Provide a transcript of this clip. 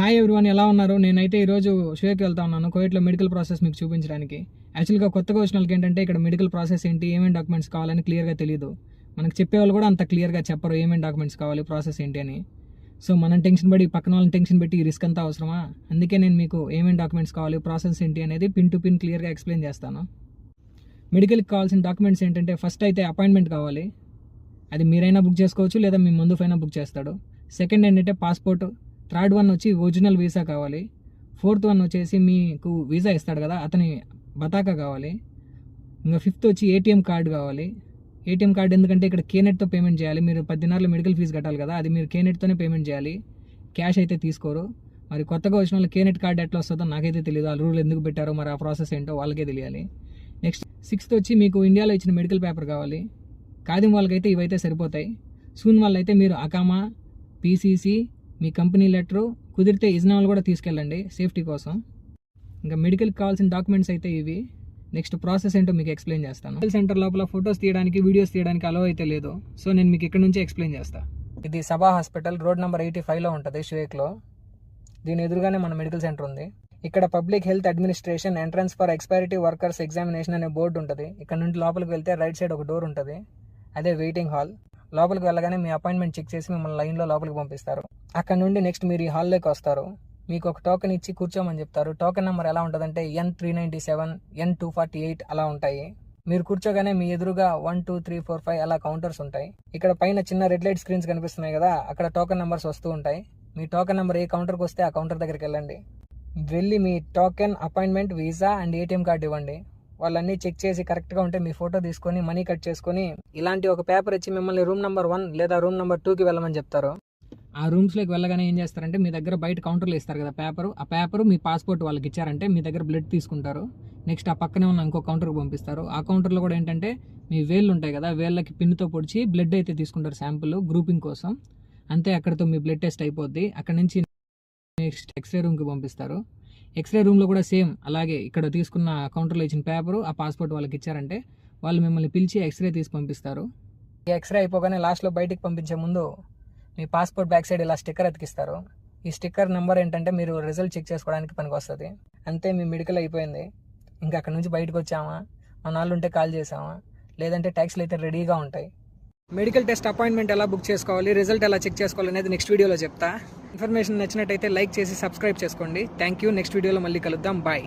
Hi everyone ఎలా ఉన్నారు? నేనైతే ఈరోజు షేర్కి వెళ్తా ఉన్నాను కోవిడ్లో మెడికల్ ప్రాసెస్ మీకు చూపించడానికి. యాక్చువల్గా కొత్తగా వచ్చిన వాళ్ళకి ఏంటంటే ఇక్కడ మెడికల్ ప్రాసెస్ ఏంటి ఏమేమి డాక్యుమెంట్స్ కావాలని క్లియర్గా తెలియదు మనకు చెప్పేవాళ్ళు కూడా అంత క్లియర్గా చెప్పరు ఏమేమి డాక్యుమెంట్స్ కావాలి ప్రాసెస్ ఏంటి అని. సో మనం టెన్షన్ పడి పక్కన వాళ్ళని టెన్షన్ పెట్టి రిస్క్ అంతా అవసరమా? అందుకే నేను మీకు ఏమేమి డాక్యుమెంట్స్ కావాలి ప్రాసెస్ ఏంటి అనేది పిన్ టు పిన్ క్లియర్గా ఎక్స్ప్లెయిన్ చేస్తాను. మెడికల్కి కావాల్సిన డాక్యుమెంట్స్ ఏంటంటే ఫస్ట్ అయితే అపాయింట్మెంట్ కావాలి. అది మీరైనా బుక్ చేసుకోవచ్చు లేదా మీ ముందు పైన బుక్ చేస్తాడు. సెకండ్ ఏంటంటే పాస్పోర్ట్ థర్డ్ వన్ వచ్చి ఒరిజినల్ వీసా కావాలి. ఫోర్త్ వన్ వచ్చేసి మీకు వీసా ఇస్తాడు కదా అతని బతాకా కావాలి. ఇంకా ఫిఫ్త్ వచ్చి ఏటీఎం కార్డు కావాలి. ఏటీఎం కార్డు ఎందుకంటే ఇక్కడ కేనెట్తో పేమెంట్ చేయాలి. మీరు పది మెడికల్ ఫీజు కట్టాలి కదా అది మీరు కేనెట్తోనే పేమెంట్ చేయాలి. క్యాష్ అయితే తీసుకోరు. మరి కొత్తగా వచ్చిన వాళ్ళు కేనెట్ కార్డు ఎట్లా వస్తుందో నాకైతే తెలియదు ఆ రూల్ ఎందుకు పెట్టారో మరి ఆ ప్రాసెస్ ఏంటో వాళ్ళకే తెలియాలి. నెక్స్ట్ సిక్స్త్ వచ్చి మీకు ఇండియాలో ఇచ్చిన మెడికల్ పేపర్ కావాలి. కాదిం వాళ్ళకైతే ఇవైతే సరిపోతాయి. సూన్ వాళ్ళైతే మీరు అకామా పీసీసీ మీ కంపెనీ లెటరు కుదిరితే ఇజ్నాలు కూడా తీసుకెళ్ళండి సేఫ్టీ కోసం. ఇంకా మెడికల్కి కావాల్సిన డాక్యుమెంట్స్ అయితే ఇవి. నెక్స్ట్ ప్రాసెస్ ఏంటో మీకు ఎక్స్ప్లెయిన్ చేస్తాను. మెడికల్ సెంటర్ లోపల ఫొటోస్ తీయడానికి వీడియోస్ తీయడానికి అలో అయితే లేదు. సో నేను మీకు ఇక్కడ నుంచి ఎక్స్ప్లెయిన్ చేస్తా. ఇది సభా హాస్పిటల్ రోడ్ నెంబర్ ఎయిటీ ఫైవ్లో ఉంటుంది షేక్లో దీని ఎదురుగానే మన మెడికల్ సెంటర్ ఉంది. ఇక్కడ public health administration entrance for expatriate workers examination అనే బోర్డు ఉంటుంది. ఇక్కడ నుండి లోపలికి వెళ్తే రైట్ సైడ్ ఒక డోర్ ఉంటుంది. అదే వెయిటింగ్ హాల్. లోపలికి వెళ్ళగానే మీ అపాయింట్మెంట్ చెక్ చేసి మిమ్మల్ని లైన్లో లోపలికి పంపిస్తారు. అక్కడ నుండి నెక్స్ట్ మీరు ఈ హాల్లోకి వస్తారు. మీకు ఒక టోకెన్ ఇచ్చి కూర్చోమని చెప్తారు. టోకెన్ నెంబర్ ఎలా ఉంటుందంటే N three ninety seven N two forty eight అలా ఉంటాయి. మీరు కూర్చోగానే మీ ఎదురుగా one two three four five అలా కౌంటర్స్ ఉంటాయి. ఇక్కడ పైన చిన్న రెడ్ లైట్ స్క్రీన్స్ కనిపిస్తున్నాయి కదా అక్కడ టోకెన్ నెంబర్స్ వస్తూ ఉంటాయి. మీ టోకెన్ నెంబర్ ఏ కౌంటర్కి వస్తే ఆ కౌంటర్ దగ్గరికి వెళ్ళండి. వెళ్ళి మీ token appointment visa and ATM card ఇవ్వండి. వాళ్ళన్నీ చెక్ చేసి కరెక్ట్గా ఉంటే మీ ఫోటో తీసుకొని మనీ కట్ చేసుకొని ఇలాంటి ఒక పేపర్ ఇచ్చి మిమ్మల్ని రూమ్ నెంబర్ వన్ లేదా రూమ్ నెంబర్ టూకి వెళ్ళమని చెప్తారు. ఆ రూమ్స్లోకి వెళ్ళగానే ఏం చేస్తారంటే మీ దగ్గర బయట కౌంటర్లో ఇస్తారు కదా పేపర్. ఆ పేపర్ మీ పాస్పోర్ట్ వాళ్ళకి ఇచ్చారంటే మీ దగ్గర బ్లడ్ తీసుకుంటారు. నెక్స్ట్ ఆ పక్కనే ఉన్న ఇంకో కౌంటర్కి పంపిస్తారు. ఆ కౌంటర్లో కూడా ఏంటంటే మీ వేళ్ళు ఉంటాయి కదా వేళ్ళకి పిన్నుతో పొడిచి బ్లడ్ అయితే తీసుకుంటారు శాంపుల్ గ్రూపింగ్ కోసం. అంతే అక్కడితో మీ బ్లడ్ టెస్ట్ అయిపోద్ది. అక్కడ నుంచి నెక్స్ట్ ఎక్స్రే రూమ్కి పంపిస్తారు. ఎక్స్రే రూమ్లో కూడా సేమ్ అలాగే ఇక్కడ తీసుకున్న కౌంటర్లో ఇచ్చిన పేపరు ఆ పాస్పోర్ట్ వాళ్ళకి ఇచ్చారంటే వాళ్ళు మిమ్మల్ని పిలిచి ఎక్స్రే తీసి పంపిస్తారు. ఈ ఎక్స్రే అయిపోగానే లాస్ట్లో బయటికి పంపించే ముందు మీ పాస్పోర్ట్ బ్యాక్ సైడ్ ఇలా స్టిక్కర్ అతికిస్తారు. ఈ స్టిక్కర్ నెంబర్ ఏంటంటే మీరు రిజల్ట్ చెక్ చేసుకోవడానికి పనికి వస్తుంది. అంతే మీ మెడికల్ అయిపోయింది. ఇంకా అక్కడ నుంచి బయటకు వచ్చామా? మన వాళ్ళు ఉంటే కాల్ చేసామా లేదంటే ట్యాక్సీలు అయితే రెడీగా ఉంటాయి. మెడికల్ టెస్ట్ అపాయింట్మెంట్ ఎలా బుక్ చేసుకోవాలి? రిజల్ట్ ఎలా చెక్ చేసుకోవాలి అనేది నెక్స్ట్ వీడియోలో చెప్తా. ఇన్ఫర్మేషన్ నచ్చినట్టయితే లైక్ చేసి సబ్స్క్రైబ్ చేసుకోండి. థ్యాంక్ యూ నెక్స్ట్ వీడియోలో మళ్ళీ కలుద్దాం. బాయ్